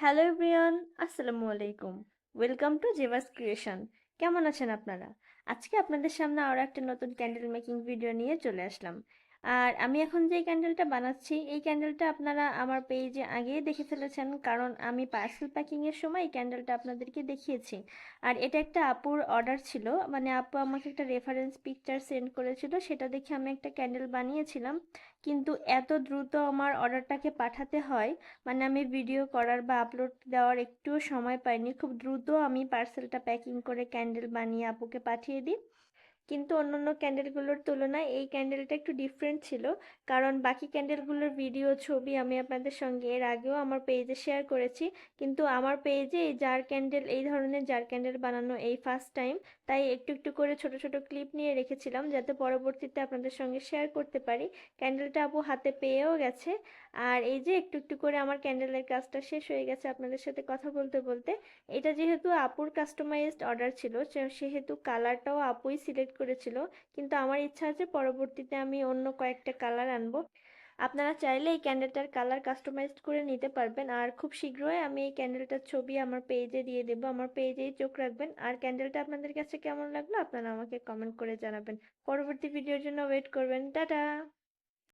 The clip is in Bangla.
হ্যালো ব্রিয়ান আসসালামু আলাইকুম। ওয়েলকাম টু জেভাস ক্রিয়েশন কেমন আছেন আপনারা? আজকে আপনাদের সামনে আরও একটা নতুন ক্যান্ডেল মেকিং ভিডিও নিয়ে চলে আসলাম। আর আমি এখন যে ক্যান্ডেলটা বানাচ্ছি, এই ক্যান্ডেলটা আপনারা আমার পেজে আগেই দেখে ফেলেছেন, কারণ আমি পার্সেল প্যাকিংয়ের সময় এই ক্যান্ডেলটা আপনাদেরকে দেখিয়েছি। আর এটা একটা আপুর অর্ডার ছিল মানে আপু আমাকে একটা রেফারেন্স পিকচার সেন্ড করেছিল, সেটা দেখে আমি একটা ক্যান্ডেল বানিয়েছিলাম। কিন্তু এত দ্রুত আমার অর্ডারটাকে পাঠাতে হয় মানে আমি ভিডিও করার বা আপলোড দেওয়ার একটুও সময় পাইনি। খুব দ্রুত আমি পার্সেলটা প্যাকিং করে ক্যান্ডেল বানিয়ে আপুকে পাঠিয়ে দিই। কিন্তু অন্যান্য ক্যান্ডেলগুলোর তুলনায় এই ক্যান্ডেলটা একটু ডিফারেন্ট ছিল। কারণ বাকি ক্যান্ডেলগুলোর ভিডিও ছবি আমি আপনাদের সঙ্গে এর আগেও আমার পেজে শেয়ার করেছি। কিন্তু আমার পেজে এই জার ক্যান্ডেল এই ধরনের জার ক্যান্ডেল বানানো এই ফার্স্ট টাইম তাই একটু একটু করে ছোট ছোট ক্লিপ নিয়ে রেখেছিলাম যাতে পরবর্তীতে আপনাদের সঙ্গে শেয়ার করতে পারি। ক্যান্ডেলটা আপু হাতে পেয়েও গেছে। আর এই যে একটু একটু করে আমার ক্যান্ডেলের কাজটা শেষ হয়ে গেছে আপনাদের সাথে কথা বলতে বলতে, এটা যেহেতু আপুর কাস্টমাইজড অর্ডার ছিল সেহেতু কালারটাও আপুই সিলেক্ট করেছিল। কিন্তু আমার ইচ্ছা আছে পরবর্তীতে আমি অন্য কয়েকটা কালার আনব। আপনারা চাইলে এই ক্যান্ডেলটার কালার কাস্টমাইজ করে নিতে পারবেন। আর খুব শীঘ্রই আমি এই ক্যান্ডেলটার ছবি আমার পেজে দিয়ে দেব। আমার পেজেই চোখ রাখবেন। আর ক্যান্ডেলটা আপনাদের কাছে কেমন লাগল আপনারা আমাকে কমেন্ট করে জানাবেন। পরবর্তী ভিডিওর জন্য ওয়েট করবেন। টাটা!